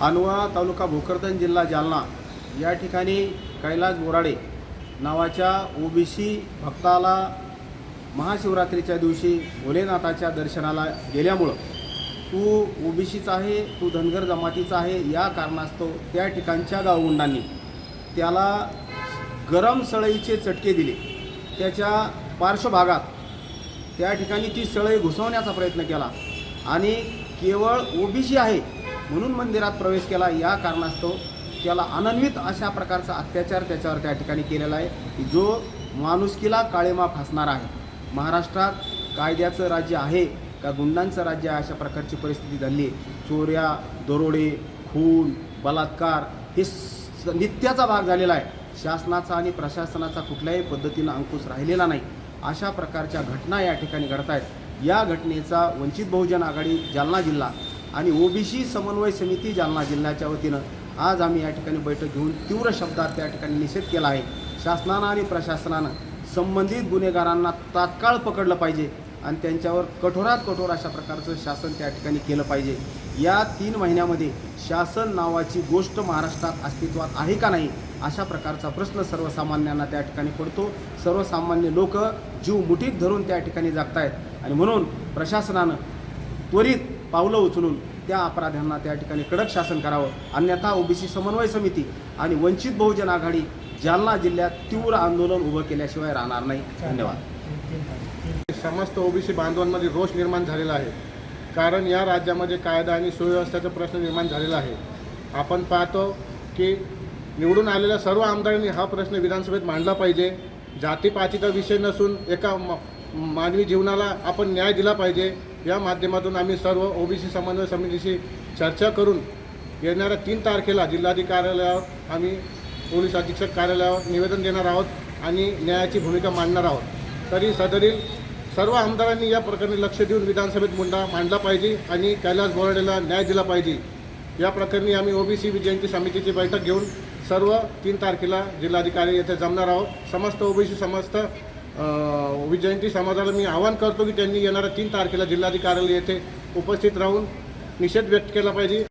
अनुवा तालुका भोकरदन जिल्हा जालना. या ठिकाणी कैलास बोराडे नावाच्या ओबीसी भक्ताला महाशिवरात्रीच्या दिवशी भोलेनाथाच्या दर्शनाला गेल्यामुळं तू ओबीसीचा आहे तू धनगर जमातीचा आहे या कारणास्तव त्या ठिकाणच्या गावगुंडांनी त्याला गरम सळईचे चटके दिले. त्याच्या पार्श्वभागात त्या ठिकाणी ती सळई घुसवण्याचा प्रयत्न केला आणि केवळ ओबीसी आहे म्हणून मंदिरात प्रवेश केला. या कारणास्तव त्याला अनन्वित अशा प्रकारचा अत्याचार त्याच्यावर त्या ठिकाणी केलेला आहे की जो माणुसकीला काळेमा फासणार आहे. महाराष्ट्रात कायद्याचं राज्य आहे का गुंडांचं राज्य आहे अशा प्रकारची परिस्थिती झाली आहे. चोऱ्या दरोडे खून बलात्कार हे स- नित्याचा भाग झालेला आहे. शासनाचा आणि प्रशासनाचा कुठल्याही पद्धतीनं अंकुश राहिलेला नाही. अशा प्रकारच्या घटना या ठिकाणी घडत आहेत या घटनेचा वंचित बहुजन आघाडी जालना जिल्हा आणि ओबीसी समन्वय समिती जालना जिल्ह्याच्या वतीनं आज आम्ही या ठिकाणी बैठक घेऊन तीव्र शब्दात त्या ठिकाणी निषेध केला आहे. शासनानं आणि प्रशासनानं संबंधित गुन्हेगारांना तात्काळ पकडलं पाहिजे आणि त्यांच्यावर कठोरात कठोर अशा प्रकारचं शासन त्या ठिकाणी केलं पाहिजे. या तीन महिन्यामध्ये शासन नावाची गोष्ट महाराष्ट्रात अस्तित्वात आहे का नाही अशा प्रकारचा प्रश्न सर्वसामान्यांना त्या ठिकाणी पडतो. सर्वसामान्य लोक जीव मुठीत धरून त्या ठिकाणी जागतायत. आणि म्हणून प्रशासनानं त्वरित पावलं उचलून त्या अपराध्यांना त्या ठिकाणी कडक शासन करावं. अन्यथा ओबीसी समन्वय समिती आणि वंचित बहुजन आघाडी जालना जिल्ह्यात तीव्र आंदोलन उभं केल्याशिवाय राहणार नाही. धन्यवाद. समस्त ओबीसी बांधवांमध्ये रोष निर्माण झालेला आहे. कारण या राज्यामध्ये कायदा आणि सुव्यवस्थेचा प्रश्न निर्माण झालेला आहे. आपण पाहतो की निवडून आलेल्या सर्व आमदारांनी हा प्रश्न विधानसभेत मांडला पाहिजे. जातीपातीचा विषय नसून एका म- मानवी जीवनाला आपण न्याय दिला पाहिजे. या माध्यमातून आम्ही सर्व ओबीसी समन्वय समितीशी चर्चा करून येणाऱ्या तीन तारखेला जिल्हाधिकाऱ्यालयावर कार्यालयावर आम्ही पोलीस अधीक्षक कार्यालयावर निवेदन देणार आहोत आणि न्यायाची भूमिका मांडणार आहोत. तरी सदरील सर्व आमदारांनी या प्रकरणी लक्ष देऊन विधानसभेत मुंडा मांडला पाहिजे आणि कैलास बोराडेला न्याय दिला पाहिजे. या प्रकरणी आम्ही ओबीसी जयंती समितीची बैठक घेऊन सर्व तीन तारखेला जिल्हाधिकारी येथे जमणार आहोत. समस्त ओबीसी समस्त जयंती समाजाला मी आवाहन करतो की त्यांनी येणाऱ्या तीन तारखेला जिल्हाधिकारी येथे उपस्थित राहून निषेध व्यक्त केला पाहिजे.